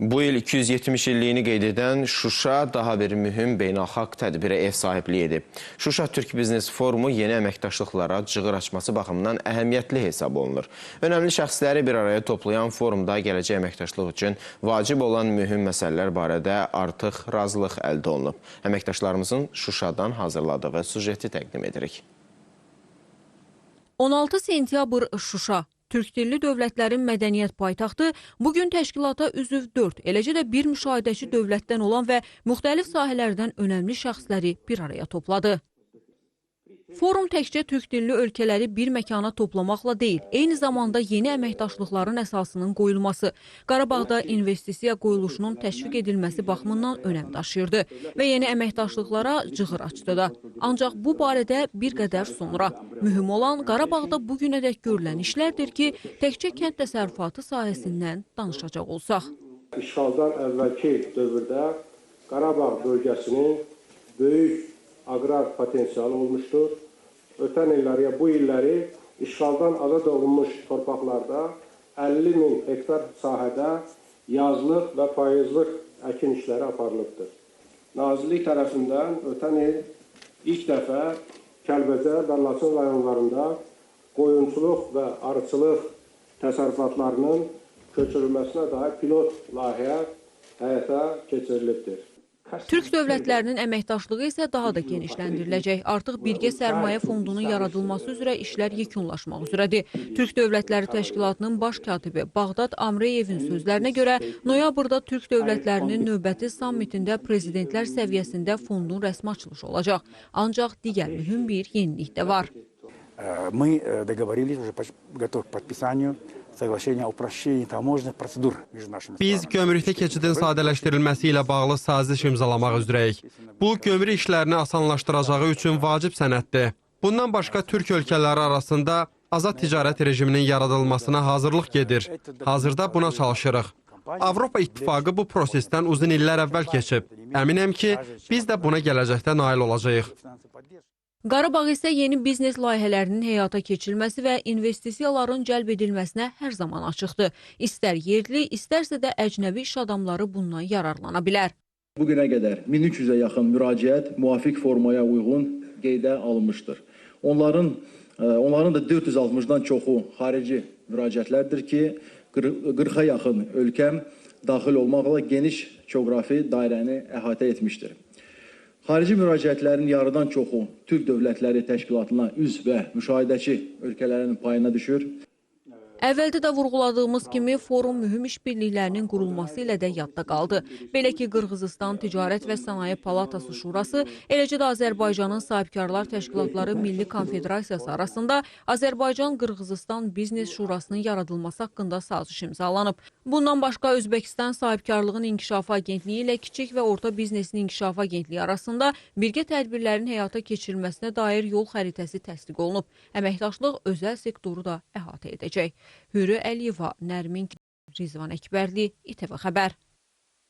Bu il 270 illiyini qeyd edən Şuşa daha bir mühüm beynəlxalq tədbirə ev sahibliyi edib. Şuşa Türk Biznes Forumu yeni əməkdaşlıqlara cığır açması baxımından əhəmiyyətli hesab olunur. Önəmli şəxsləri bir araya toplayan forumda gələcək əməkdaşlıq üçün vacib olan mühüm məsələlər barədə artıq razılıq əldə olunub. Əməkdaşlarımızın Şuşadan hazırladığı sujeti təqdim edirik. 16 sentyabr Şuşa Türkdilli dövlətlərin mədəniyyət paytaxtı bu gün təşkilata üzv 4, eləcə də bir müşahidəçi dövlətdən olan və müxtəlif sahələrdən önəmli şəxsləri bir araya topladı. Forum təkcə türkdilli ölkələri bir məkana toplamaqla deyil, eyni zamanda yeni əməkdaşlıqların əsasının qoyulması, Qarabağda investisiya qoyuluşunun təşviq edilməsi baxımından önəm daşıyırdı və yeni əməkdaşlıqlara cığır açdı da. Ancaq bu barədə bir qədər sonra. Mühüm olan Qarabağda bu günədək görülən işlərdir ki, təkcə kənd təsərrüfatı sahəsindən danışacaq olsaq. İşğaldan əvvəlki dövrdə Qarabağ bölgəsinin böyük aqrar potensialı olmuşdur. Ötən illəri, bu illəri işğaldan azad olunmuş torpaqlarda 50 min hektar sahədə yazlıq və payızlıq əkin işləri aparılıbdır. Nazirlik tərəfindən ötən il ilk dəfə Kəlbəcər və Laçın rayonlarında qoyunçuluq və arıçılıq təsərrüfatlarının köçürülməsinə dair pilot layihə həyata keçirilibdir. Türk dövlətlərinin əməkdaşlığı isə daha da genişləndiriləcək. Artıq birgə sərmayə fondunun yaradılması üzrə işlər yekunlaşmaq üzrədir. Türk Dövlətləri Təşkilatının baş katibi Bağdad Amreyevin sözlərinə görə noyabrda Türk dövlətlərinin növbəti sammitində prezidentlər səviyyəsində fondun rəsmi açılışı olacaq. Ancaq digər mühüm bir yenilik də var. Э, Мы э, договорились, уже поч- готовы к подписанию Biz gömrükdə keçidin sadələşdirilməsi ilə bağlı saziş imzalamaq üzrəyik. Bu, gömrük işlərini asanlaşdıracağı üçün vacib sənəddir. Bundan başqa Türk ölkələri arasında azad ticarət rejiminin yaradılmasına hazırlıq gedir. Hazırda buna çalışırıq. Avropa İttifaqı bu prosesdən uzun illər əvvəl keçib. Əminəm ki, biz də buna gələcəkdə nail olacağıq. Qarabağ isə yeni biznes layihələrinin həyata keçirilməsi və investisiyaların cəlb edilməsinə hər zaman açıqdır. İstər yerli, istərsə də əcnəbi iş adamları bundan yararlana bilər. Bugünə qədər 1300-ə yaxın müraciət müvafiq formaya uyğun qeydə alınmışdır. Onların e, onların da 460-dan çoxu xarici müraciətlərdir ki, 40-a yaxın ölkəm daxil olmaqla geniş coğrafi dairəni əhatə etmişdir. Xarici müraciətlərin yarıdan çoxu Türk Dövlətləri Təşkilatına üzv və müşahidəçi ölkələrin payına düşür. Əvvəldə də vurğuladığımız kimi forum mühüm işbirliklərinin qurulması ilə də yadda qaldı. Belə ki, Qırğızıstan Ticarət və Sənaye Palatası Şurası, eləcə də Azərbaycanın Sahibkarlar Təşkilatları Milli Konfederasiyası arasında Azərbaycan-Qırğızıstan Biznes Şurasının yaradılması haqqında saziş imzalanıb. Bundan başqa Özbəkistan Sahibkarlığın İnkişafı Agentliyi ilə Kiçik və Orta Biznesin İnkişafı Agentliyi arasında birgə tədbirlərin həyata keçirilməsinə dair yol xəritəsi təsdiq olunub. Əməkdaşlıq özəl sektoru da əhatə edəcək. Hürü Əliyeva, Nərmin Rizvan Əkbərli, İTV Xəbər.